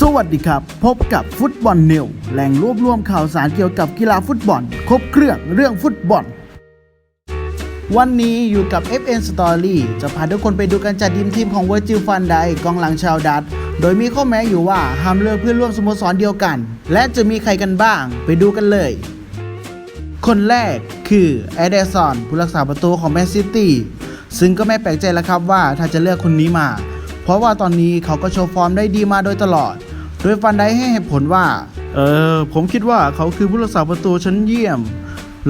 สวัสดีครับ พบกับฟุตบอลนิวแหล่งรวบรวมข่าวสารเกี่ยวกับกีฬาฟุตบอล ครบเครื่องเรื่องฟุตบอล วันนี้อยู่กับ FN Story จะพาทุกคนไปดูการจัดทีมทีมของเวอร์จิลฟันไดกองหลังชาวดัตโดยมีข้อแม้อยู่ว่าห้ามเลือกเพื่อนร่วมสโมสรเดียวกัน และจะมีใครกันบ้าง ไปดูกันเลย คนแรกคือเอเดซอนผู้รักษาประตูของแมนซิตี้ซึ่งก็ไม่แปลกใจแล้วครับว่าถ้าจะเลือกคนนี้มา เพราะว่าตอนนี้เขาก็โชว์ฟอร์มได้ดีมาโดยตลอด โดยฟันไดให้เหตุผลว่า เออผมคิดว่าเขาคือผู้รักษาประตูชั้นเยี่ยม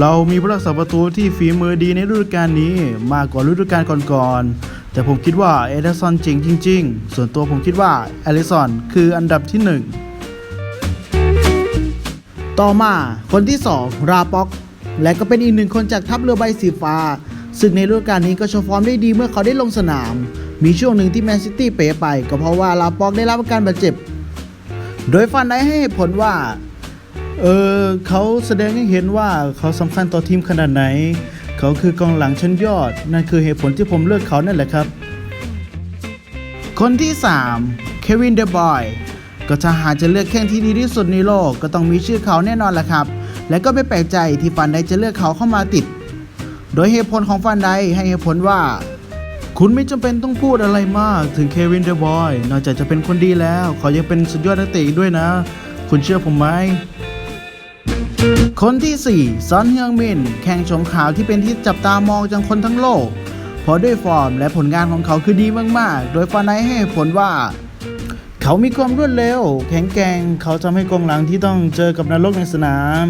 เรามีผู้รักษาประตูที่ฝีมือดีในฤดูกาลนี้มากกว่าฤดูกาลก่อนๆ แต่ผมคิดว่าเอเดซอนเจ๋งจริง ๆ ส่วนตัวผมคิดว่าเอลิสันคืออันดับที่หนึ่งต่อมาคนที่ 2 ราป็อก และก็เป็นอีกหนึ่งคนจากทัพเรือใบสีฟ้า ซึ่งในฤดูกาลนี้ก็โชว์ฟอร์มได้ดีเมื่อเขาได้ลงสนาม มีช่วงหนึ่งที่แมนซิตี้เป๋ไป ก็เพราะว่าราปอกได้รับการบาดเจ็บ โดยฟันได้ให้เหตุผลว่า เออเขาแสดงให้เห็นว่าเขาสำคัญต่อทีมขนาดไหน เขาคือกองหลังชั้นยอด นั่นคือเหตุผลที่ผมเลือกเขานั่นแหละครับ คนที่ 3 เควินเดบอยก็ถ้าหากจะเลือกแข้งที่ดีที่สุดในโลกก็ต้องมีชื่อเขาแน่นอนแหละครับ และก็ไม่แปลกใจที่ฟันไดจะเลือกเขาเข้ามาติด โดยเหตุผลของฟันไดให้เหตุผลว่า คุณไม่จำเป็นต้องพูดอะไรมากถึงเควินเดบอยนอกจากจะเป็นคนดีแล้ว เขายังเป็นสุดยอดนักเตะอีกด้วยนะ คุณเชื่อผมไหมคนที่4ซอนเฮืองมิน แข่งชมข่าวที่เป็นที่จับตามองจากคนทั้งโลก เพราะด้วยฟอร์มและผลงานของเขาคือดีมาก ๆ โดยฟานไนให้ผลว่า เขามีความรวดเร็ว แข็งแกร่ง เขาทำให้กองหลังที่ต้องเจอกับนรกในสนาม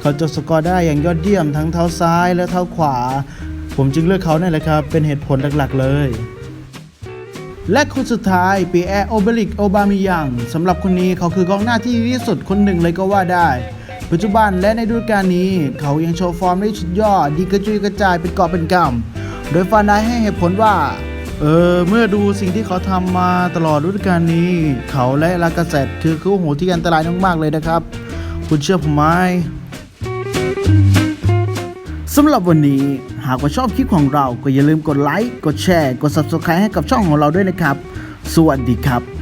เขาจบสกอร์ได้อย่างยอดเยี่ยมทั้งเท้าซ้ายและเท้าขวา ผมจึงเลือกเขานั่นแหละครับ เป็นเหตุผลหลักๆเลย และคนสุดท้ายปีแอร์โอเบลิกโอบามิยังสำหรับคนนี้เขาคือกองหน้าที่ดีที่สุดคนหนึ่งเลยก็ว่าได้ ปัจจุบันและในฤดูกาลนี้ เขายังโชว์ฟอร์มได้สุดยอด ดีกระจุยกระจายเป็นกอบเป็นกำโดยฟานได้ให้เหตุผลว่าเออเมื่อดูสิ่งที่เขาทำมาตลอดฤดูกาลนี้ เขาและลากาเซตคือคู่หูที่อันตรายมากๆเลยนะครับ คุณเชื่อผมไหม สำหรับวันนี้หากว่าชอบคลิปของเราก็อย่าลืมกดไลค์ กดแชร์ กด Subscribe ให้กับช่องของเราด้วยนะครับ สวัสดีครับ